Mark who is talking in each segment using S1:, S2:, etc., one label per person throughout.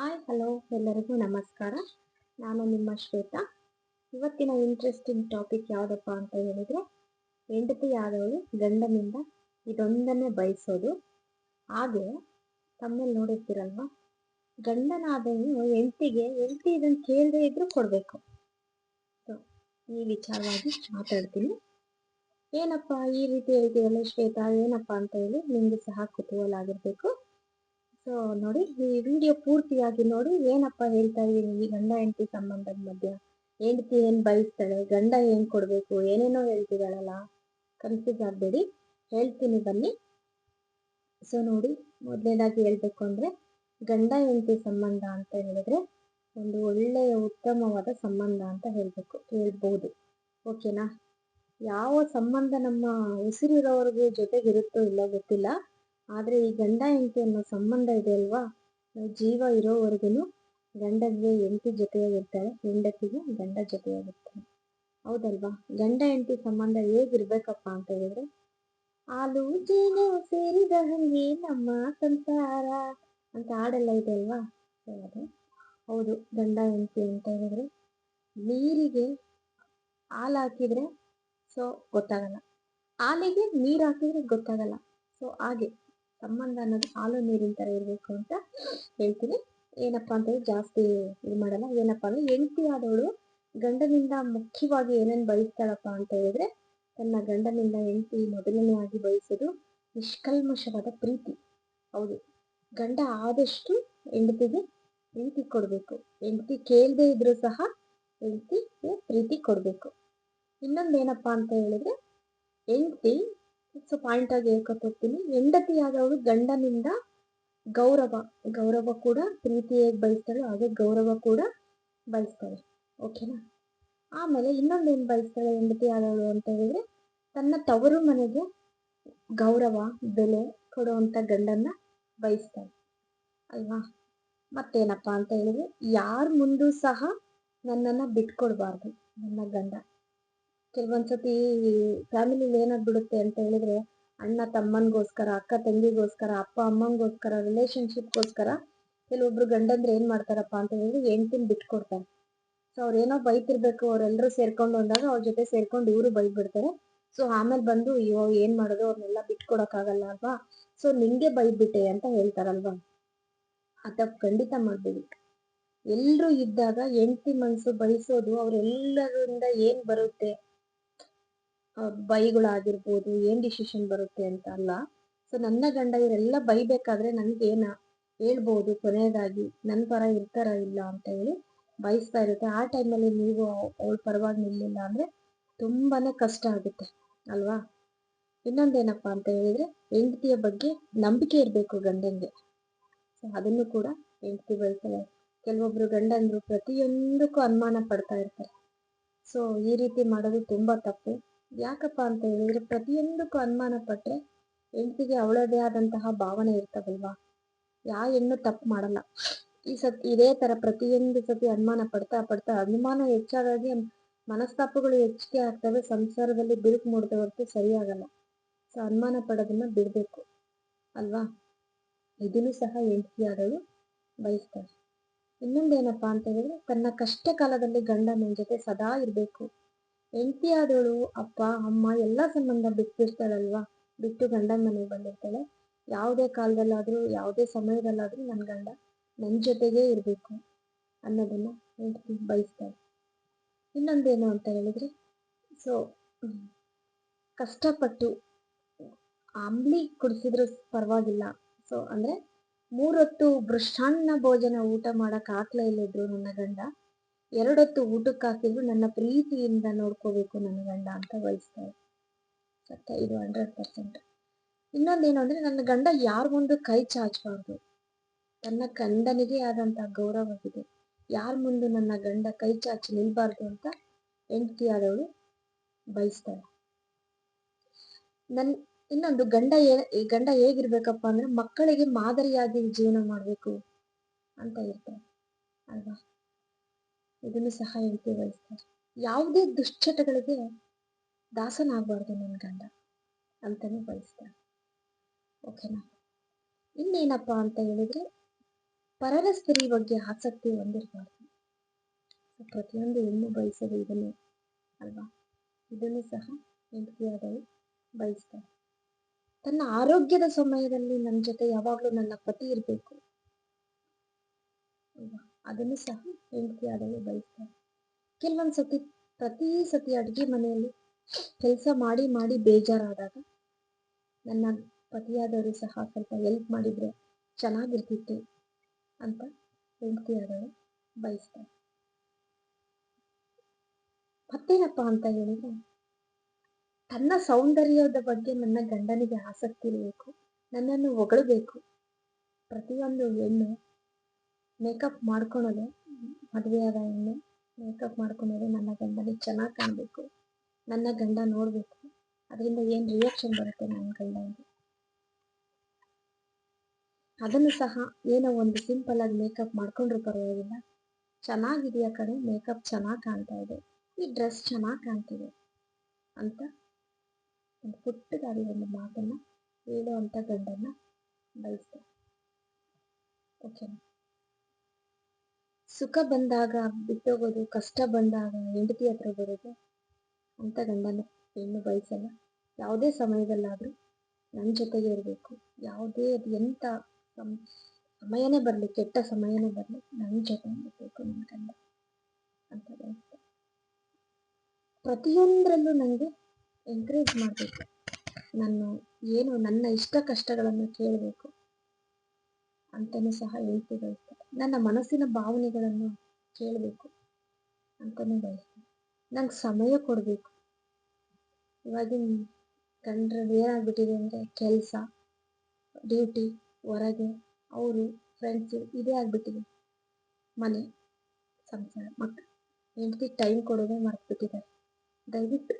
S1: Hi hello ಎಲ್ಲರಿಗೂ ನಮಸ್ಕಾರ. ನಾನು ನಿಮ್ಮ ಶ್ವೇತಾ. ಇವತ್ತಿನ ಇಂಟ್ರೆಸ್ಟಿಂಗ್ ಟಾಪಿಕ್ ಯಾವುದಪ್ಪ ಅಂತ ಹೇಳಿದರೆ ಹೆಂಡತಿಯಾದವಳು ಗಂಡನಿಂದ ಇದೊಂದನ್ನೇ ಬಯಸೋದು. ಹಾಗೆ, ತಮ್ಮಲ್ಲಿ ನೋಡಿರ್ತೀರಲ್ವ, ಗಂಡನಾದವನು ಹೆಂಡತಿಗೆ, ಹೆಂಡತಿ ಇದನ್ನು ಕೇಳದೇ ಇದ್ರೂ ಕೊಡಬೇಕು. ಸೊ ಈ ವಿಚಾರವಾಗಿ ಮಾತಾಡ್ತೀನಿ. ಏನಪ್ಪ ಈ ರೀತಿ ಹೇಳ್ತೀವಲ್ಲ ಶ್ವೇತಾ, ಏನಪ್ಪ ಅಂತ ಹೇಳಿ ನಿಮಗೆ ಸಹ ಕುತೂಹಲ ಆಗಿರಬೇಕು. ಸೊ ನೋಡಿ, ಈ ವಿಡಿಯೋ ಪೂರ್ತಿಯಾಗಿ ನೋಡಿ, ಏನಪ್ಪ ಹೇಳ್ತಾ ಇದೀನಿ ಈ ಗಂಡ ಹೆಂಡತಿ ಸಂಬಂಧದ ಮಧ್ಯ? ಹೆಂಡತಿ ಏನ್ ಬಯಸ್ತಾಳೆ? ಗಂಡ ಏನ್ ಕೊಡ್ಬೇಕು? ಏನೇನೋ ಹೇಳ್ತಿದಾಳಲ್ಲ ಕನ್ಫ್ಯೂಸ್ ಆಗಬೇಡಿ ಹೇಳ್ತೀನಿ, ಬನ್ನಿ. ಸೊ ನೋಡಿ ಮೊದಲನೇದಾಗಿ ಹೇಳ್ಬೇಕು ಅಂದ್ರೆ, ಗಂಡ ಹೆಂಡತಿ ಸಂಬಂಧ ಅಂತ ಹೇಳಿದ್ರೆ, ಒಂದು ಒಳ್ಳೆಯ ಉತ್ತಮವಾದ ಸಂಬಂಧ ಅಂತ ಹೇಳ್ಬೇಕು, ಹೇಳ್ಬೋದು. ಓಕೆನಾ ಯಾವ ಸಂಬಂಧ ನಮ್ಮ ಉಸಿರಿರೋವರೆಗೂ ಜೊತೆಗಿರುತ್ತೋ ಇಲ್ಲೋ ಗೊತ್ತಿಲ್ಲ. ಆದರೆ ಈ ಗಂಡ ಹೆಂಡತಿ ಅನ್ನೋ ಸಂಬಂಧ ಇದೆ ಅಲ್ವಾ? ಜೀವ ಇರೋವರೆಗೂ ಗಂಡನಿಗೆ ಹೆಂಡತಿ ಜೊತೆಯಾಗಿರ್ತಾರೆ, ಹೆಂಡತಿಗೆ ಗಂಡ ಜೊತೆಯಾಗಿರ್ತಾರೆ. ಹೌದಲ್ವಾ? ಗಂಡ ಹೆಂಡತಿ ಸಂಬಂಧ ಹೇಗಿರ್ಬೇಕಪ್ಪ ಅಂತ ಹೇಳಿದ್ರೆ, ಹಾಲು, ಜೇನು ಸೇರಿದ ಹಂಗೆ ನಮ್ಮ ಸಂಸಾರ ಅಂತ ಹಾಡೆಲ್ಲ ಇದೆ ಅಲ್ವಾ? ಹೇಳಿದ್ರೆ ಹೌದು, ಗಂಡ ಹೆಂಡತಿ ಅಂತ ಹೇಳಿದ್ರೆ, ನೀರಿಗೆ ಹಾಲು ಹಾಕಿದ್ರೆ ಸೊ ಗೊತ್ತಾಗಲ್ಲ. ಹಾಲಿಗೆ ನೀರು ಹಾಕಿದ್ರೆ ಗೊತ್ತಾಗಲ್ಲ. ಸೊ ಹಾಗೆ ಸಂಬಂಧ ಅನ್ನೋದು ಹಾಲು ನೀರಿನ ಥರ ಇರಬೇಕು ಅಂತ ಹೇಳ್ತೀನಿ. ಏನಪ್ಪಾ ಅಂತ ಹೇಳಿ ಜಾಸ್ತಿ ಇದು ಮಾಡಲ್ಲ. ಏನಪ್ಪಾ ಅಂದ್ರೆ ಹೆಂಡತಿ ಆದವಳು ಗಂಡನಿಂದ ಮುಖ್ಯವಾಗಿ ಏನೇನು ಬಯಸ್ತಾಳಪ್ಪ ಅಂತ ಹೇಳಿದ್ರೆ ತನ್ನ ಗಂಡನಿಂದ ಹೆಂಡತಿ ಆಗಿ ಬಯಸೋದು ನಿಷ್ಕಲ್ಮಶವಾದ ಪ್ರೀತಿ. ಹೌದು. ಗಂಡ ಆದಷ್ಟು ಹೆಂಡತಿಗೆ ಪ್ರೀತಿ ಕೊಡಬೇಕು. ಹೆಂಡತಿ ಕೇಳದೆ ಇದ್ರೂ ಸಹ ಹೆಂಡತಿಗೆ ಪ್ರೀತಿ ಕೊಡಬೇಕು. ಇನ್ನೊಂದೇನಪ್ಪಾ ಅಂತ ಹೇಳಿದ್ರೆ ಹೆಂಡತಿ ಸೊ ಪಾಯಿಂಟ್ ಆಗಿ ಹೇಳ್ಕೊತ ಹೋಗ್ತೀನಿ ಹೆಂಡತಿಯಾದವಳು ಗಂಡನಿಂದ ಗೌರವ ಗೌರವ ಕೂಡ ಪ್ರೀತಿ ಹೇಗೆ ಬಯಸ್ತಾಳೆ, ಹಾಗೆ ಗೌರವ ಕೂಡ ಬಯಸ್ತಾಳೆ. ಓಕೆನಾ ಆಮೇಲೆ ಇನ್ನೊಂದೇನು ಬಯಸ್ತಾಳೆ ಹೆಂಡತಿ ಆದವಳು ಅಂತ ಹೇಳಿದ್ರೆ, ತನ್ನ ತವರು ಮನೆಗೆ ಗೌರವ, ಬೆಲೆ ಕೊಡುವಂಥ ಗಂಡನ್ನ ಬಯಸ್ತಾಳೆ. ಅಲ್ವಾ? ಮತ್ತೇನಪ್ಪ ಅಂತ ಹೇಳಿದ್ರೆ, ಯಾರ ಮುಂದೂ ಸಹ ನನ್ನನ್ನು ಬಿಟ್ಕೊಡ್ಬಾರ್ದು, ನನ್ನ ಗಂಡ. ಕೆಲವೊಂದ್ಸತಿ ಫ್ಯಾಮಿಲಿಲಿ ಏನಾಗ್ಬಿಡುತ್ತೆ ಅಂತ ಹೇಳಿದ್ರೆ, ಅಣ್ಣ ತಮ್ಮನಿಗೋಸ್ಕರ, ಅಕ್ಕ ತಂಗಿಗೋಸ್ಕರ, ಅಪ್ಪ ಅಮ್ಮನಿಗೋಸ್ಕರ ರಿಲೇಶನ್ಶಿಪ್ಗೋಸ್ಕರ ಕೆಲವೊಬ್ರು ಗಂಡಂದ್ರೆ ಏನ್ ಮಾಡ್ತಾರಪ್ಪ ಅಂತ ಹೇಳಿದ್ರೆ ಹೆಂಡ್ತಿನ ಬಿಟ್ಕೊಡ್ತಾರೆ. ಸೊ ಅವ್ರೇನೋ ಬೈತಿರ್ಬೇಕು ಅವರೆಲ್ಲರೂ ಸೇರ್ಕೊಂಡು ಅಂದಾಗ ಅವ್ರ ಜೊತೆ ಸೇರ್ಕೊಂಡು ಇವರು ಬೈದ್ಬಿಡ್ತಾರೆ. ಸೊ ಆಮೇಲೆ ಬಂದು ಅಯ್ಯೋ, ಏನ್ ಮಾಡೋದು? ಅವ್ರನ್ನೆಲ್ಲ ಬಿಟ್ಕೊಡಕ್ಕಾಗಲ್ಲ ಅಲ್ವಾ? ಸೊ ನಿಂಗೆ ಬೈದ್ಬಿಟ್ಟೆ ಅಂತ ಹೇಳ್ತಾರಲ್ವಾ? ಅದ ಖಂಡಿತ ಮಾಡ್ಬೇಡಿ. ಎಲ್ಲರೂ ಇದ್ದಾಗ ಹೆಂಡತಿ ಮನಸ್ಸು ಬಯಸೋದು, ಅವ್ರೆಲ್ಲರಿಂದ ಏನ್ ಬರುತ್ತೆ? ಬೈಗಳಾಗಿರ್ಬೋದು, ಏನ್ ಡಿಸಿಷನ್ ಬರುತ್ತೆ ಅಂತ ಅಲ್ಲ. ಸೊ ನನ್ನ ಗಂಡ ಇವರೆಲ್ಲ ಬೈಬೇಕಾದ್ರೆ ಏನ ಹೇಳ್ಬೋದು, ಕೊನೆಯದಾಗಿ ನನ್ನ ಪರ ಇರ್ತಾರ ಇಲ್ಲ ಅಂತ ಹೇಳಿ ಬಯಸ್ತಾ ಇರುತ್ತೆ. ಆ ಟೈಮಲ್ಲಿ ನೀವು ಅವಳ ಪರವಾಗಿ ನಿಲ್ಲಿಲ್ಲ ಅಂದ್ರೆ ತುಂಬಾನೇ ಕಷ್ಟ ಆಗುತ್ತೆ, ಅಲ್ವಾ? ಇನ್ನೊಂದೇನಪ್ಪ ಅಂತ ಹೇಳಿದ್ರೆ ಹೆಂಡತಿಯ ಬಗ್ಗೆ ನಂಬಿಕೆ ಇರಬೇಕು ಗಂಡನ್ಗೆ. ಸೊ ಅದನ್ನು ಕೂಡ ಹೆಂಡತಿ ಬಯಸ್ತಾರೆ ಕೆಲವೊಬ್ರು ಗಂಡಂದ್ರು ಪ್ರತಿಯೊಂದಕ್ಕೂ ಅನುಮಾನ ಪಡ್ತಾ ಇರ್ತಾರೆ. ಸೊ ಈ ರೀತಿ ಮಾಡೋದು ತುಂಬಾ ತಪ್ಪು. ಯಾಕಪ್ಪ ಅಂತ ಹೇಳಿದ್ರೆ, ಪ್ರತಿಯೊಂದಕ್ಕೂ ಅನುಮಾನ ಪಟ್ಟರೆ ಹೆಂಡತಿಗೆ ಅವಳದೇ ಆದಂತಹ ಭಾವನೆ ಇರ್ತವಲ್ವಾ ಯಾ ಹೆಣ್ಣು ತಪ್ಪು ಮಾಡಲ್ಲ. ಈ ಸತಿ, ಇದೇ ತರ ಪ್ರತಿಯೊಂದು ಸತಿ ಅನುಮಾನ ಪಡ್ತಾ ಪಡ್ತಾ ಅನುಮಾನ ಹೆಚ್ಚಾದಾಗಿ ಮನಸ್ತಾಪಗಳು ಹೆಚ್ಚಿಗೆ ಆಗ್ತವೆ, ಸಂಸಾರದಲ್ಲಿ ಬಿರುಕು ಮೂಡದೆ ಹೊರತು ಸರಿಯಾಗಲ್ಲ. ಸೊ ಅನುಮಾನ ಪಡೋದನ್ನ ಬಿಡಬೇಕು. ಅಲ್ವಾ? ಇದನ್ನು ಸಹ ಹೆಂಡತಿಯಾದಳು ಬಯಸ್ತಾರೆ. ಇನ್ನೊಂದೇನಪ್ಪ ಅಂತ ಹೇಳಿದ್ರೆ, ತನ್ನ ಕಷ್ಟ ಕಾಲದಲ್ಲಿ ಗಂಡ ನನ್ನ ಜೊತೆ ಸದಾ ಇರಬೇಕು. ಹೆಂಡತಿ ಆದವಳು ಅಪ್ಪ, ಅಮ್ಮ ಎಲ್ಲ ಸಂಬಂಧ ಬಿಟ್ಟಿರ್ತಾಳಲ್ವಾ ಬಿಟ್ಟು ಗಂಡನ ಮನೆಗೆ ಬಂದಿರ್ತಾಳೆ. ಯಾವುದೇ ಕಾಲದಲ್ಲಾದರೂ, ಯಾವುದೇ ಸಮಯದಲ್ಲಾದರೂ ನನ್ನ ಗಂಡ ನನ್ನ ಜೊತೆಗೇ ಇರಬೇಕು ಅನ್ನೋದನ್ನ ಹೆಂಡತಿ ಬಯಸ್ತಾಳೆ ಇನ್ನೊಂದೇನು ಅಂತ ಹೇಳಿದ್ರೆ ಸೊ ಕಷ್ಟಪಟ್ಟು ಅಂಬ್ಲಿ ಕುಡಿಸಿದ್ರು ಪರವಾಗಿಲ್ಲ. ಸೊ ಅಂದ್ರೆ ಮೂರೊತ್ತು ಮೃಷ್ಟಾನ್ನ ಭೋಜನ ಊಟ ಮಾಡೋಕ್ಕಾಗಲೇ ಇಲ್ಲಿದ್ರು ನನ್ನ ಗಂಡ. ಎರಡೊತ್ತು ಊಟಕ್ಕೆ ಹಾಕಿದ್ರು ನನ್ನ ಪ್ರೀತಿಯಿಂದ ನೋಡ್ಕೋಬೇಕು ನನ್ನ ಗಂಡ ಅಂತ ಬಯಸ್ತಾರೆ. ಸತ್ಯ ಇದು ಹಂಡ್ರೆಡ್ ಪರ್ಸೆಂಟ್ ಇನ್ನೊಂದೇನು ಅಂದರೆ ನನ್ನ ಗಂಡ ಯಾರಿಗೊಂದು ಕೈ ಚಾಚಬಾರ್ದು. ತನ್ನ ಗಂಡನಿಗೆ ಆದಂಥ ಗೌರವವಿದೆ. ಯಾರ ಮುಂದೆ ನನ್ನ ಗಂಡ ಕೈ ಚಾಚಿ ನಿಲ್ಬಾರ್ದು ಅಂತ ಹೆಂಡತಿ ಆದವಳು ಬಯಸ್ತಾಳೆ ನನ್ನ ಇನ್ನೊಂದು ಗಂಡ ಏ ಗಂಡ ಹೇಗಿರ್ಬೇಕಪ್ಪ ಅಂದ್ರೆ ಮಕ್ಕಳಿಗೆ ಮಾದರಿಯಾಗಿ ಜೀವನ ಮಾಡಬೇಕು ಅಂತ ಇರ್ತಾರೆ. ಅಲ್ವಾ? ಇದನ್ನು ಸಹ ಹೆಂಡತಿ ಬಯಸ್ತಾರೆ ಯಾವುದೇ ದುಶ್ಚಟಗಳಿಗೆ ದಾಸನಾಗಬಾರ್ದು ನನ್ನ ಗಂಡ ಅಂತಲೂ ಬಯಸ್ತಾರೆ. ಓಕೆನಾ ಇನ್ನೇನಪ್ಪ ಅಂತ ಹೇಳಿದ್ರೆ, ಪರರ ಸ್ತ್ರೀ ಬಗ್ಗೆ ಆಸಕ್ತಿ ಹೊಂದಿರಬಾರ್ದು. ಪ್ರತಿಯೊಂದು ಹೆಣ್ಣು ಬಯಸೋದು ಇದನ್ನು ಅಲ್ವಾ? ಇದನ್ನು ಸಹ ಹೆಂಡತಿಯಾದವರು ಬಯಸ್ತಾರೆ. ತನ್ನ ಆರೋಗ್ಯದ ಸಮಯದಲ್ಲಿ ನನ್ನ ಜೊತೆ ಯಾವಾಗಲೂ ನನ್ನ ಪತಿ ಇರಬೇಕು. ಅದನ್ನು ಸಹ ಹೆಂಡತಿಯಾದವರು ಬೈತಾರೆ. ಕೆಲವೊಂದು ಸತಿ, ಪ್ರತಿ ಸತಿ ಅಡುಗೆ ಮನೆಯಲ್ಲಿ ಕೆಲಸ ಮಾಡಿ ಮಾಡಿ ಬೇಜಾರಾದಾಗ ನನ್ನ ಪತಿಯಾದವರು ಸಹ ಸ್ವಲ್ಪ ಹೆಲ್ಪ್ ಮಾಡಿದರೆ ಚೆನ್ನಾಗಿರ್ತಿತ್ತು ಅಂತ ಹೆಂಡತಿಯಾದವರು ಬಯಸ್ತಾರೆ ಮತ್ತೇನಪ್ಪ ಅಂತ ಹೇಳಿದ್ರೆ, ತನ್ನ ಸೌಂದರ್ಯದ ಬಗ್ಗೆ ನನ್ನ ಗಂಡನಿಗೆ ಆಸಕ್ತಿ ಇರಬೇಕು, ನನ್ನನ್ನು ಹೊಗಳಬೇಕು. ಪ್ರತಿಯೊಂದು ಹೆಣ್ಣು ಮೇಕಪ್ ಮಾಡ್ಕೊಳೋದು ಮದುವೆಯಾದ ಹೆಣ್ಣು ಮೇಕಪ್ ಮಾಡ್ಕೊಂಡ್ರೆ ನನ್ನ ಗಂಡನಿಗೆ ಚೆನ್ನಾಗಿ ಕಾಣಬೇಕು. ನನ್ನ ಗಂಡ ನೋಡಬೇಕು. ಅದರಿಂದ ಏನು ರಿಯಾಕ್ಷನ್ ಬರುತ್ತೆ ನನ್ನ ಗಂಡನಿಗೆ ಅದನ್ನು ಸಹ ಏನೋ ಒಂದು ಸಿಂಪಲ್ ಆಗಿ ಮೇಕಪ್ ಮಾಡ್ಕೊಂಡ್ರು ಪರವಾಗಿಲ್ಲ. ಚೆನ್ನಾಗಿದೆಯಾ ಕಡೆ ಮೇಕಪ್ ಚೆನ್ನಾಗಿ ಕಾಣ್ತಾ ಇದೆ. ಈ ಡ್ರೆಸ್ ಚೆನ್ನಾಗಿ ಕಾಣ್ತಿದೆ ಅಂತ ಒಂದು ಪುಟ್ಟದಾಗಿ ಒಂದು ಮಾತನ್ನ ಹೇಳುವಂಥ ಗಂಡನ್ನ ಬಯಸ್ತೇನೆ. ಓಕೆನಾ ಸುಖ ಬಂದಾಗ ಬಿಟ್ಟೋಗೋದು ಕಷ್ಟ ಬಂದಾಗ ಹೆಂಡತಿ ಹತ್ರ ಬರೋದು ಅಂತ ಗಂಡನ ಹೆಣ್ಣು ಬಯಸಲ್ಲ ಯಾವುದೇ ಸಮಯದಲ್ಲಾದರೂ ನನ್ನ ಜೊತೆಗೆ ಇರಬೇಕು. ಯಾವುದೇ ಅದು ಎಂಥ ಸಮಯನೇ ಬರಲಿ, ಕೆಟ್ಟ ಸಮಯನೇ ಬರಲಿ ನನ್ನ ಜೊತೆ ಇರಬೇಕು ನನ್ನ ಗಂಡ ಅಂತ ಬಯಸ್ತೆ ಪ್ರತಿಯೊಂದರಲ್ಲೂ ನನಗೆ ಎನ್ಕರೇಜ್ ಮಾಡಬೇಕು. ನಾನು ಏನು ನನ್ನ ಇಷ್ಟ ಕಷ್ಟಗಳನ್ನು ಕೇಳಬೇಕು ಅಂತಲೂ ಸಹ ಹೇಳ್ತಿ ಬಯಸ್ತಾರೆ ನನ್ನ ಮನಸ್ಸಿನ ಭಾವನೆಗಳನ್ನು ಕೇಳಬೇಕು ಅಂತಲೂ ಬಯಸ್ತೀನಿ. ನಂಗೆ ಸಮಯ ಕೊಡಬೇಕು. ಇವಾಗಿನ ಗಂಡ್ರಲ್ಲಿ ಏನಾಗ್ಬಿಟ್ಟಿದೆ ಅಂದರೆ ಕೆಲಸ ಡ್ಯೂಟಿ ಹೊರಗೆ ಅವರು ಫ್ರೆಂಡ್ಸು ಇದೇ ಆಗಿಬಿಟ್ಟಿದೆ. ಮನೆ, ಸಂಸಾರ ಮಕ್ಕಳು ಹೆಂಡತಿ ಟೈಮ್ ಕೊಡೋದೇ ಮರೆತುಬಿಟ್ಟಿದ್ದಾರೆ. ದಯವಿಟ್ಟು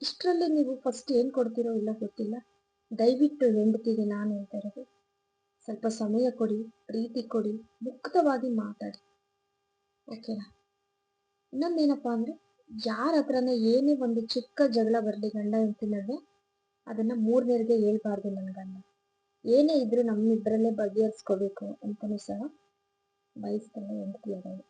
S1: ಇಷ್ಟರಲ್ಲಿ ನೀವು ಫಸ್ಟ್ ಏನು ಕೊಡ್ತೀರೋ ಇಲ್ಲ ಗೊತ್ತಿಲ್ಲ. ದಯವಿಟ್ಟು ಹೆಂಡತಿಗೆ ನಾನು ಹೇಳ್ತಾ ಇರೋದು ಸ್ವಲ್ಪ ಸಮಯ ಕೊಡಿ, ಪ್ರೀತಿ ಕೊಡಿ, ಮುಕ್ತವಾಗಿ ಮಾತಾಡಿ. ಓಕೆನಾ ಇನ್ನೊಂದೇನಪ್ಪ ಅಂದರೆ, ಯಾರ ಹತ್ರನೇ ಏನೇ ಒಂದು ಚಿಕ್ಕ ಜಗಳ ಬರಲಿ ಗಂಡ ಹೆಂಡತಿ ನಡುವೆ ಅದನ್ನು ಮೂರನೇರಿಗೆ ಹೇಳ್ಬಾರ್ದು ನನ್ನ ಗಂಡ ಏನೇ ಇದ್ರೂ ನಮ್ಮಿಬ್ಬರಲ್ಲೇ ಬಗೆಹರಿಸ್ಕೋಬೇಕು ಅಂತಲೂ ಸಹ ಬಯಸ್ತಾಳೆ ಹೆಂಡತಿಯಾದವಳು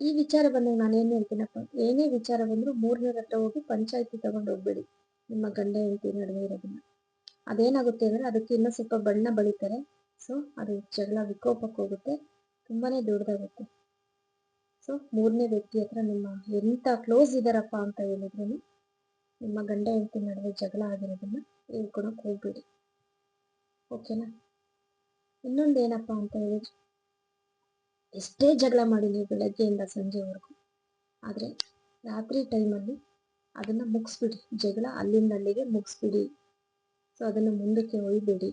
S1: ಈ ವಿಚಾರ ಬಂದಾಗ ನಾನು ಹೇಳ್ತೀನಪ್ಪ, ಏನೇ ವಿಚಾರ ಬಂದರೂ ಮೂರನೇರ ಹತ್ರ ಹೋಗಿ ಪಂಚಾಯಿತಿ ತಗೊಂಡು ಹೋಗ್ಬೇಡಿ, ನಿಮ್ಮ ಗಂಡ ಹೆಂಡತಿ ನಡುವೆ ಇರೋದನ್ನ. ಅದೇನಾಗುತ್ತೆ ಅಂದರೆ ಅದಕ್ಕೆ ಇನ್ನೂ ಸ್ವಲ್ಪ ಬಣ್ಣ ಬಳಿತಾರೆ. ಸೊ ಅದು ಜಗಳ ವಿಕೋಪಕ್ಕೆ ಹೋಗುತ್ತೆ. ತುಂಬಾ ದೊಡ್ಡದಾಗುತ್ತೆ. ಸೊ ಮೂರನೇ ವ್ಯಕ್ತಿ ಹತ್ರ ನಿಮ್ಮ ಎಂಥ ಕ್ಲೋಸ್ ಇದ್ದಾರಪ್ಪ ಅಂತ ಹೇಳಿದ್ರು ನಿಮ್ಮ ಗಂಡ ಹೆಂಡತಿ ನಡುವೆ ಜಗಳ ಆಗಿರೋದನ್ನ ಹೇಳ್ಕೊಳಕ್ ಹೋಗ್ಬೇಡಿ. ಓಕೆನಾ ಇನ್ನೊಂದು ಏನಪ್ಪ ಅಂತ ಹೇಳಿದ್ರೆ ಎಷ್ಟೇ ಜಗಳ ಮಾಡಿ ನೀವು ಬೆಳಗ್ಗೆಯಿಂದ ಸಂಜೆವರೆಗೂ, ಆದರೆ ರಾತ್ರಿ ಟೈಮಲ್ಲಿ ಅದನ್ನು ಮುಗಿಸ್ಬಿಡಿ. ಜಗಳ ಅಲ್ಲಿಂದ ಅಲ್ಲಿಗೆ ಮುಗಿಸ್ಬಿಡಿ. ಸೊ ಅದನ್ನು ಮುಂದಕ್ಕೆ ಒಯ್ಬೇಡಿ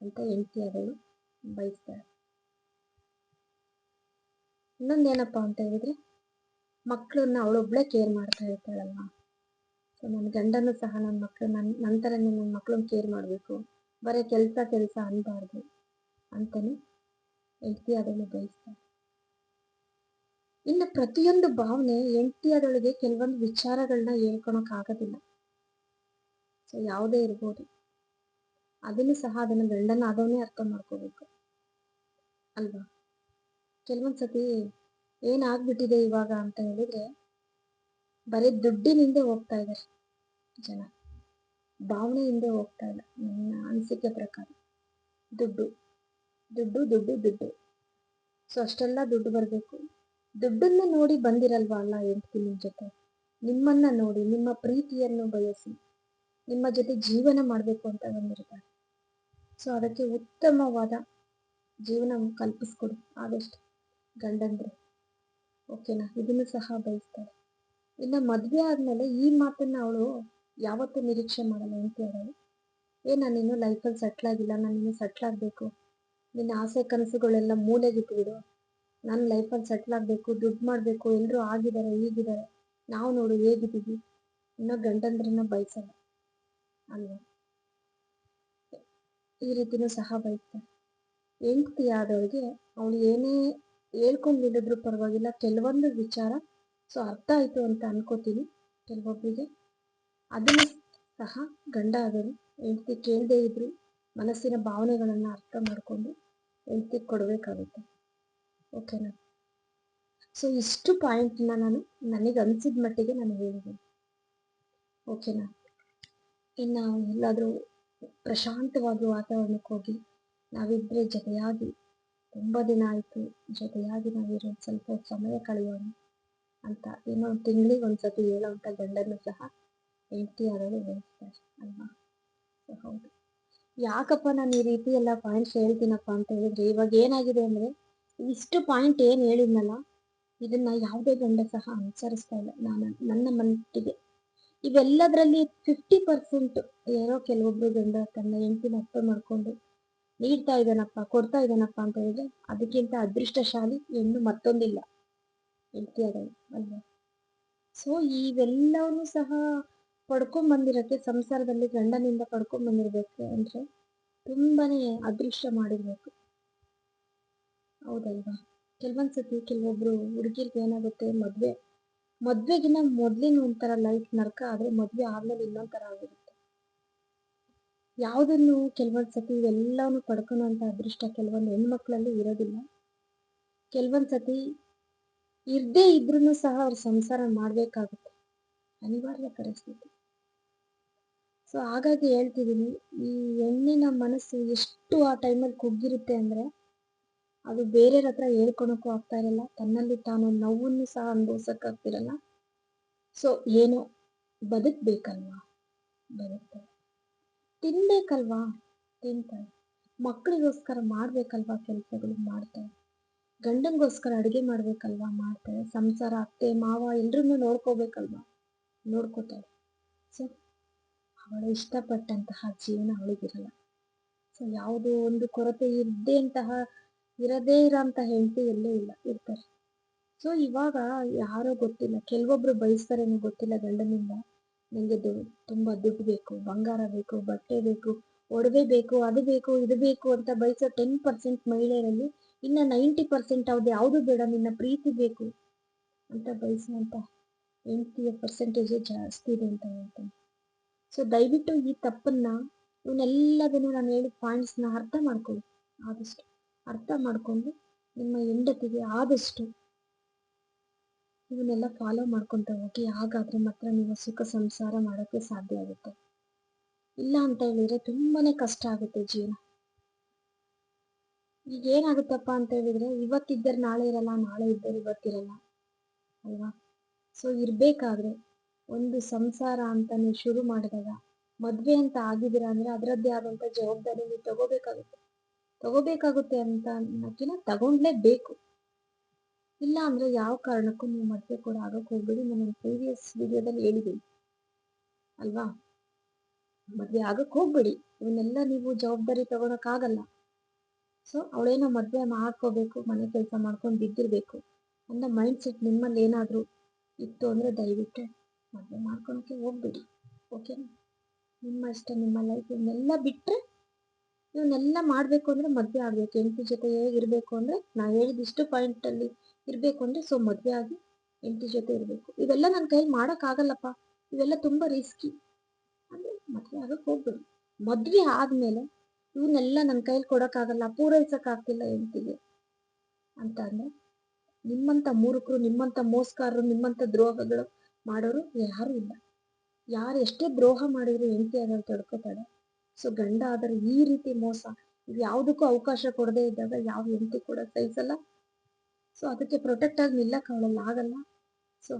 S1: ಅಂತ ಹೆಂಡ್ತಿ ಆದವಳು ಬಯಸ್ತಾಳೆ ಇನ್ನೊಂದೇನಪ್ಪ ಅಂತ ಹೇಳಿದ್ರೆ ಮಕ್ಕಳನ್ನ ಅವಳೊಬ್ಳೆ ಕೇರ್ ಮಾಡ್ತಾ ಇರ್ತಾಳಲ್ವ? ಸೊ ನನ್ನ ಗಂಡನು ಸಹ ನನ್ನ ಮಕ್ಕಳು ನನ್ನ ನಂತರನೇ ನನ್ನ ಮಕ್ಕಳನ್ನ ಕೇರ್ ಮಾಡಬೇಕು. ಬರೀ ಕೆಲಸ ಕೆಲಸ ಅನ್ಬಾರ್ದು ಅಂತಲೂ ಅದನ್ನು ಬಯಸ್ತಾರೆ ಇನ್ನು ಪ್ರತಿಯೊಂದು ಭಾವನೆ ಹೆಂಡತಿಯಾದವಳಿಗೆ ಕೆಲವೊಂದು ವಿಚಾರಗಳನ್ನ ಹೇಳ್ಕೊಳಕ್ ಆಗೋದಿಲ್ಲ ಸೊ ಯಾವುದೇ ಇರ್ಬೋದು. ಅದನ್ನು ಸಹ ಅದನ್ನ ಗಂಡನ ಆದವನೇ ಅರ್ಥ ಮಾಡ್ಕೋಬೇಕು. ಅಲ್ವಾ? ಕೆಲವೊಂದು ಸತಿ ಏನಾಗ್ಬಿಟ್ಟಿದೆ ಇವಾಗ ಅಂತ ಹೇಳಿದ್ರೆ, ಬರೀ ದುಡ್ಡಿನಿಂದ ಹೋಗ್ತಾ ಇದ್ದಾರೆ ಜನ. ಭಾವನೆಯಿಂದ ಹೋಗ್ತಾ ಇಲ್ಲ, ನನ್ನ ಅನಿಸಿಕೆ ಪ್ರಕಾರ. ದುಡ್ಡು ದುಡ್ಡು ದುಡ್ಡು ದುಡ್ಡು. ಸೊ ಅಷ್ಟೆಲ್ಲ ದುಡ್ಡು ಬರಬೇಕು. ದುಡ್ಡನ್ನ ನೋಡಿ ಬಂದಿರಲ್ವಾ ಅಲ್ಲ ಹೆಂಡತಿ ನಿಮ್ಮ ಜೊತೆ? ನಿಮ್ಮನ್ನ ನೋಡಿ, ನಿಮ್ಮ ಪ್ರೀತಿಯನ್ನು ಬಯಸಿ, ನಿಮ್ಮ ಜೊತೆ ಜೀವನ ಮಾಡಬೇಕು ಅಂತ ಬಂದಿರ್ತಾರೆ. ಸೊ ಅದಕ್ಕೆ ಉತ್ತಮವಾದ ಜೀವನ ಕಲ್ಪಿಸ್ಕೊಡು. ಆದಷ್ಟು ಗಂಡಂದ್ರೆ. ಓಕೆನಾ? ಇದನ್ನು ಸಹ ಬಯಸ್ತಾರೆ. ಇನ್ನು ಮದುವೆ ಆದಮೇಲೆ ಈ ಮಾತನ್ನು ಅವಳು ಯಾವತ್ತೂ ನಿರೀಕ್ಷೆ ಮಾಡಲ್ಲ, ಅಂತ ಹೇಳೋದು. ಏ ನಾನಿನ್ನೂ ಲೈಫಲ್ಲಿ ಸೆಟ್ಲ್ ಆಗಿಲ್ಲ, ನಾನು ಇನ್ನೂ ಸೆಟ್ಲ್ ಆಗಬೇಕು. ನಿನ್ನ ಆಸೆ ಕನಸುಗಳೆಲ್ಲ ಮೂಲೆಗಿಟ್ಬಿಡು ನನ್ನ ಲೈಫಲ್ಲಿ ಸೆಟ್ಲ್ ಆಗಬೇಕು, ದುಡ್ಡು ಮಾಡಬೇಕು ಎಲ್ಲರೂ ಆಗಿದ್ದಾರೆ, ಈಗಿದ್ದಾರೆ. ನಾವು ನೋಡು ಹೇಗಿದ್ದೀವಿ. ಇನ್ನೂ ಗಂಡಂದ್ರನ್ನ ಬಯಸಲ್ಲ. ಅಲ್ವಾ? ಈ ರೀತಿನೂ ಸಹ ಬೈತಾರೆ ಹೆಂಡತಿ ಆದವಳಿಗೆ ಅವಳು ಏನೇ ಹೇಳ್ಕೊಂಡು ನಿಲ್ಲಿದ್ರು ಪರವಾಗಿಲ್ಲ. ಕೆಲವೊಂದು ವಿಚಾರ ಸೊ ಅರ್ಥ ಆಯಿತು ಅಂತ ಅನ್ಕೋತೀನಿ ಕೆಲವೊಬ್ಬರಿಗೆ ಅದನ್ನು ಸಹ ಗಂಡ ಆದರು ಹೆಂಡತಿ ಕೇಳದೇ ಇದ್ರು ಮನಸ್ಸಿನ ಭಾವನೆಗಳನ್ನು ಅರ್ಥ ಮಾಡಿಕೊಂಡು ಹೆಂಡತಿ ಕೊಡಬೇಕಾಗುತ್ತೆ. ಓಕೆನಾ? ಸೊ ಇಷ್ಟು ಪಾಯಿಂಟ್ನ ನಾನು ನನಗೆ ಅನಿಸಿದ ಮಟ್ಟಿಗೆ ನಾನು ಹೇಳಿದ್ದೀನಿ ಓಕೆನಾ? ಇನ್ನು ಎಲ್ಲಾದರೂ ಪ್ರಶಾಂತವಾಗಿ ವಾತಾವರಣಕ್ಕೆ ಹೋಗಿ ನಾವಿಬ್ಬರೇ ಜೊತೆಯಾಗಿ ತುಂಬ ದಿನ ಆಯಿತು, ಜೊತೆಯಾಗಿ ನಾವಿರೋ ಸ್ವಲ್ಪ ಸಮಯ ಕಳೆಯೋಣ ಅಂತ ಏನೋ ತಿಂಗಳಿಗೆ ಒಂದ್ಸತಿ ಹೇಳೋವಂಥ ಗಂಡನ್ನು ಸಹ ಹೆಂಡತಿ ಆದವರು ಹೇಳ್ತಾರೆ ಅಲ್ವಾ? ಸೊ ಹೌದು. ಯಾಕಪ್ಪ ನಾನು ಈ ರೀತಿ ಎಲ್ಲ ಪಾಯಿಂಟ್ಸ್ ಹೇಳ್ತೀನಪ್ಪ ಅಂತ ಹೇಳಿದ್ರೆ ಇವಾಗ ಏನಾಗಿದೆ ಅಂದರೆ ಇಷ್ಟು ಪಾಯಿಂಟ್ ಏನು ಹೇಳಿದ್ನಲ್ಲ, ಇದನ್ನ ಯಾವುದೇ ಗಂಡ ಸಹ ಅನುಸರಿಸ್ತಾ ಇಲ್ಲ. ನಾನು ನನ್ನ ಮನಸ್ಸಿಗೆ ಇವೆಲ್ಲದರಲ್ಲಿ ಫಿಫ್ಟಿ ಪರ್ಸೆಂಟ್ ಏನೋ ಕೆಲವೊಬ್ರು ಗಂಡ ತನ್ನ ಹೆಂಡತಿನ ಮಕ್ಕಳು ಮಾಡ್ಕೊಂಡು, ನೀಡ್ತಾ ಇದ್ದಾನಪ್ಪ, ಕೊಡ್ತಾ ಇದ್ದಾನಪ್ಪ ಅಂತ ಹೇಳಿದ್ರೆ ಅದಕ್ಕಿಂತ ಅದೃಷ್ಟಶಾಲಿ ಹೆಣ್ಣು ಮತ್ತೊಂದಿಲ್ಲ. ಹೆಂಡತಿ ಅಲ್ವಾ? ಸೊ ಇವೆಲ್ಲವನ್ನೂ ಸಹ ಪಡ್ಕೊಂಡ್ ಸಂಸಾರದಲ್ಲಿ ಗಂಡನಿಂದ ಪಡ್ಕೊಂಡ್ ಬಂದಿರ್ಬೇಕು ಅಂದ್ರೆ ತುಂಬಾನೇ ಅದೃಷ್ಟ ಮಾಡಿರ್ಬೇಕು. ಹೌದಲ್ವಾ? ಕೆಲವೊಂದ್ಸತಿ ಕೆಲವೊಬ್ರು ಹುಡುಗಿರ್ಗೆ ಏನಾಗುತ್ತೆ, ಮದ್ವೆ ಮದ್ವೆಗಿನ ಮೊದ್ಲಿನ ಒಂಥರ ಲೈಫ್ ನರ್ಕ ಆದ್ರೆ ಮದ್ವೆ ಆದ್ಮೇಲೆ ಇನ್ನೊಂದ್ ತರ ಆಗಿರುತ್ತೆ. ಯಾವುದನ್ನು ಕೆಲವೊಂದ್ಸತಿ ಇವೆಲ್ಲವನ್ನು ಪಡ್ಕೊಳುವಂತ ಅದೃಷ್ಟ ಕೆಲವೊಂದು ಹೆಣ್ಮಕ್ಳಲ್ಲಿ ಇರೋದಿಲ್ಲ. ಕೆಲವೊಂದ್ಸತಿ ಇರ್ದೇ ಇದ್ರೂ ಸಹ ಅವ್ರ ಸಂಸಾರ ಮಾಡ್ಬೇಕಾಗುತ್ತೆ. ಅನಿವಾರ್ಯ ಪರಿಸ್ಥಿತಿ. ಸೊ ಹಾಗಾಗಿ ಹೇಳ್ತಿದೀನಿ ಈ ಹೆಣ್ಣಿನ ಮನಸ್ಸು ಎಷ್ಟು ಆ ಟೈಮಲ್ಲಿ ಕುಗ್ಗಿರುತ್ತೆ ಅಂದ್ರೆ ಅದು ಬೇರೆಯವ್ರ ಹತ್ರ ಹೇಳ್ಕೊಳಕ್ಕೂ ಆಗ್ತಾ ಇರಲ್ಲ. ತನ್ನಲ್ಲಿ ತಾನು ನೋವನ್ನು ಸಹ ಅನುಭವಿಸಕ್ ಆಗ್ತಿರಲ್ಲ ಸೊ ಏನೋ ಬದುಕ್ಬೇಕಲ್ವಾ? ಬದುಕ್ತಾರೆ ತಿನ್ಬೇಕಲ್ವಾ? ತಿಂತಾರೆ. ಮಕ್ಕಳಿಗೋಸ್ಕರ ಮಾಡ್ಬೇಕಲ್ವಾ ಕೆಲಸಗಳು ಮಾಡ್ತಾರೆ? ಗಂಡಂಗೋಸ್ಕರ ಅಡುಗೆ ಮಾಡ್ಬೇಕಲ್ವಾ ಮಾಡ್ತಾರೆ? ಸಂಸಾರ, ಅತ್ತೆ, ಮಾವ ಎಲ್ರನ್ನೂ ನೋಡ್ಕೋಬೇಕಲ್ವಾ? ನೋಡ್ಕೋತಾರೆ. ಸೊ ಅವಳು ಇಷ್ಟಪಟ್ಟಂತಹ ಜೀವನ ಅವಳಿಗಿರಲ್ಲ. ಸೊ ಯಾವುದೋ ಒಂದು ಕೊರತೆ ಇದ್ದೇ ಅಂತಹ ಇರದೇ ಇರೋಂಥ ಹೆಂಡತಿ ಎಲ್ಲೂ ಇಲ್ಲ, ಇರ್ತಾರೆ. ಸೊ ಇವಾಗ ಯಾರೋ ಗೊತ್ತಿಲ್ಲ, ಕೆಲವೊಬ್ರು ಬಯಸ್ತಾರೇನೋ ಗೊತ್ತಿಲ್ಲ ಗಂಡನಿಂದ. ನನಗೆ ತುಂಬ ದುಡ್ಡು ಬೇಕು, ಬಂಗಾರ ಬೇಕು, ಬಟ್ಟೆ ಬೇಕು, ಒಡವೆ ಬೇಕು, ಅದು ಬೇಕು, ಇದು ಬೇಕು ಅಂತ ಬಯಸೋ ಟೆನ್ ಪರ್ಸೆಂಟ್ ಮಹಿಳೆಯರಲ್ಲಿ ಇನ್ನು ನೈಂಟಿ ಪರ್ಸೆಂಟ್ ಅವ್ದು ಯಾವುದು ಬೇಡ, ನಿನ್ನ ಪ್ರೀತಿ ಬೇಕು ಅಂತ ಬಯಸುವಂತ ಹೆಂಡತಿಯ ಪರ್ಸೆಂಟೇಜ್ ಜಾಸ್ತಿ ಇದೆ ಅಂತ ಹೇಳ್ತೇನೆ. ಸೊ ದಯವಿಟ್ಟು ಈ ತಪ್ಪನ್ನ ಇವನ್ನೆಲ್ಲದನ್ನು ನಾನು ಹೇಳಿದ ಪಾಯಿಂಟ್ಸ್ನ ಅರ್ಥ ಮಾಡ್ಕೊಳ್ಳಿ, ಆದಷ್ಟು. ಅರ್ಥ ಮಾಡಿಕೊಂಡು ನಿಮ್ಮ ಹೆಂಡತಿಗೆ ಆದಷ್ಟು ಇವನ್ನೆಲ್ಲ ಫಾಲೋ ಮಾಡ್ಕೊಂತ ಹೋಗಿ, ಹಾಗಾದ್ರೆ ಮಾತ್ರ ನೀವು ಸುಖ ಸಂಸಾರ ಮಾಡೋಕ್ಕೆ ಸಾಧ್ಯ ಆಗುತ್ತೆ. ಇಲ್ಲ ಅಂತ ಹೇಳಿದ್ರೆ ತುಂಬಾನೇ ಕಷ್ಟ ಆಗುತ್ತೆ ಜೀವನ. ಈಗ ಏನಾಗುತ್ತಪ್ಪ ಅಂತ ಹೇಳಿದ್ರೆ, ಇವತ್ತಿದ್ದರೆ ನಾಳೆ ಇರಲ್ಲ, ನಾಳೆ ಇದ್ದರೆ ಇವತ್ತಿರಲ್ಲ ಅಲ್ವಾ? ಸೊ ಇರ್ಬೇಕಾದ್ರೆ ಒಂದು ಸಂಸಾರ ಅಂತ ನೀವು ಶುರು ಮಾಡಿದಾಗ, ಮದ್ವೆ ಅಂತ ಆಗಿದ್ದೀರಾ ಅಂದ್ರೆ ಅದರದ್ದೇ ಆದಂತ ಜವಾಬ್ದಾರಿ ನೀವು ತಗೋಬೇಕಾಗುತ್ತೆ. ತಗೋಬೇಕಾಗುತ್ತೆ ಅಂತ ಅನ್ನೋಕ್ಕಿಂತ ತಗೊಂಡ್ಲೇಬೇಕು. ಇಲ್ಲ ಅಂದ್ರೆ ಯಾವ ಕಾರಣಕ್ಕೂ ನೀವು ಮದುವೆ ಕೂಡ ಆಗಕ್ಕೆ ಹೋಗ್ಬೇಡಿ. ನಾನು ಪ್ರೀವಿಯಸ್ ವಿಡಿಯೋದಲ್ಲಿ ಹೇಳಿದ್ದೀನಿ. ಅಲ್ವಾ? ಮದ್ವೆ ಆಗಕ್ಕೆ ಹೋಗ್ಬೇಡಿ. ಇವನ್ನೆಲ್ಲ ನೀವು ಜವಾಬ್ದಾರಿ ಆಗಲ್ಲ ಸೊ ಅವಳೇನೋ ಮದ್ವೆ ಮಾಡ್ಕೋಬೇಕು, ಮನೆ ಕೆಲಸ ಮಾಡ್ಕೊಂಡು ಬಿದ್ದಿರ್ಬೇಕು ಅನ್ನೋ ಮೈಂಡ್ ಸೆಟ್ ನಿಮ್ಮಲ್ಲಿ ಏನಾದರೂ ಇತ್ತು ಅಂದ್ರೆ ದಯವಿಟ್ಟು ಮದುವೆ ಮಾಡ್ಕೊಳಕ್ಕೆ ಹೋಗ್ಬೇಡಿ. ಓಕೆನಾ ನಿಮ್ಮ ಇಷ್ಟ, ನಿಮ್ಮ ಲೈಫ್ ಇವನ್ನೆಲ್ಲ ಬಿಟ್ಟರೆ ಇವನ್ನೆಲ್ಲ ಮಾಡಬೇಕು ಅಂದ್ರೆ ಮದುವೆ ಆಗಬೇಕು. ಹೆಂಡತಿ ಜೊತೆ ಅಂದ್ರೆ ನಾ ಹೇಳಿದ ಪಾಯಿಂಟ್ ಅಲ್ಲಿ ಇರಬೇಕು ಅಂದ್ರೆ ಸೊ ಮದುವೆ ಆಗಿ ಹೆಂಡತಿ ಜೊತೆ ಇರಬೇಕು. ಇವೆಲ್ಲ ನನ್ನ ಕೈಲಿ ಮಾಡೋಕ್ಕಾಗಲ್ಲಪ್ಪ ಇವೆಲ್ಲ ತುಂಬಾ ರಿಸ್ಕಿ ಅಂದ್ರೆ ಮದುವೆ ಆಗಕ್ಕೆ ಹೋಗ್ಬೇಡಿ. ಮದುವೆ ಆದ್ಮೇಲೆ ಇವನ್ನೆಲ್ಲ ನನ್ನ ಕೈಲಿ ಕೊಡೋಕ್ಕಾಗಲ್ಲ ಪೂರೈಸೋಕ್ಕಾಗ್ತಿಲ್ಲ ಹೆಂಡತಿಗೆ. ಅಂತ ಅಂದ್ರೆ ನಿಮ್ಮಂತ ಮೂರುಖರು, ನಿಮ್ಮಂತ ಮೋಸ್ಕಾರರು ನಿಮ್ಮಂತ ದ್ರೋಹಗಳು ಮಾಡೋರು ಯಾರು ಇಲ್ಲ. ಯಾರು ಎಷ್ಟೇ ದ್ರೋಹ ಮಾಡಿದ್ರು ಹೆಂಡತಿ ಅದ್ರಲ್ಲಿ ತಡ್ಕೋತಾಳೆ. ಸೊ ಗಂಡ ಆದರೆ ಈ ರೀತಿ ಮೋಸ. ಯಾವುದಕ್ಕೂ ಅವಕಾಶ ಕೊಡದೇ ಇದ್ದಾಗ ಯಾವ ಹೆಂಡತಿ ಕೂಡ ಸಹಿಸಲ್ಲ. ಸೊ ಅದಕ್ಕೆ ಪ್ರೊಟೆಕ್ಟ್ ಆಗಿ ನಿಲ್ಲಕ್ಕೆ ಅವಳಲ್ಲಿ ಆಗಲ್ಲ. ಸೊ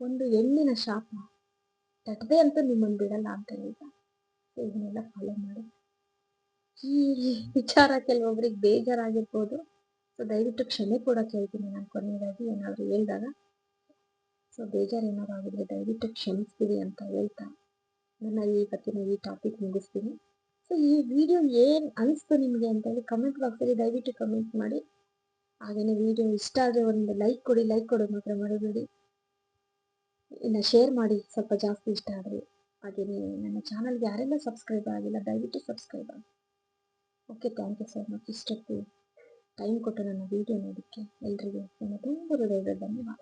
S1: ಒಂದು ಹೆಣ್ಣಿನ ಶಾಪ ತಟ್ಟದೆ ಅಂತ ನಿಮ್ಮನ್ನು ಬಿಡಲ್ಲ ಅಂತ ಹೇಳ್ತಾ ಸೊ ಇದನ್ನೆಲ್ಲ ಫಾಲೋ ಮಾಡಿ. ಈ ವಿಚಾರ ಕೆಲವೊಬ್ರಿಗೆ ಬೇಜಾರಾಗಿರ್ಬೋದು. ಸೊ ದಯವಿಟ್ಟು ಕ್ಷಮೆ ಕೂಡ ಕೇಳ್ತೀನಿ ನಾನು ಕೊನೆಯದಾಗಿ, ಏನಾದರೂ ಹೇಳಿದಾಗ. ಸೊ ಬೇಜಾರು ಏನಾದ್ರು ಆಗಿದ್ರೆ ದಯವಿಟ್ಟು ಕ್ಷಮಿಸ್ಬಿಡಿ ಅಂತ ಹೇಳ್ತಾ. ನನ್ನ ಇವತ್ತಿನ ಈ ಟಾಪಿಕ್ ಮುಗಿಸ್ತೀನಿ. ಸೊ ಈ ವಿಡಿಯೋ ಏನು ಅನಿಸ್ತು ನಿಮಗೆ ಅಂತ ಹೇಳಿ ಕಮೆಂಟ್ ಬಾಕ್ಸಲ್ಲಿ ದಯವಿಟ್ಟು ಕಮೆಂಟ್ ಮಾಡಿ. ಹಾಗೆಯೇ ವಿಡಿಯೋ ಇಷ್ಟ ಆದರೆ ಒಂದು ಲೈಕ್ ಕೊಡಿ ಲೈಕ್ ಕೊಡೋದು ಮಾತ್ರ ಮರಿಬೇಡಿ. ಇನ್ನು ಶೇರ್ ಮಾಡಿ, ಸ್ವಲ್ಪ ಜಾಸ್ತಿ ಇಷ್ಟ ಆದರೆ. ಹಾಗೆಯೇ ನನ್ನ ಚಾನಲ್ಗೆ ಯಾರೆಲ್ಲ ಸಬ್ಸ್ಕ್ರೈಬ್ ಆಗಿಲ್ಲ, ದಯವಿಟ್ಟು ಸಬ್ಸ್ಕ್ರೈಬ್ ಆಗಿ. Okay thank you so much ಇಷ್ಟೊತ್ತು ಟೈಮ್ ಕೊಟ್ಟು ನನ್ನ ವಿಡಿಯೋ ನೋಡೋಕ್ಕೆ ಎಲ್ರಿಗೂ ನನ್ನ ತುಂಬ ಹೃದಯದ ಧನ್ಯವಾದ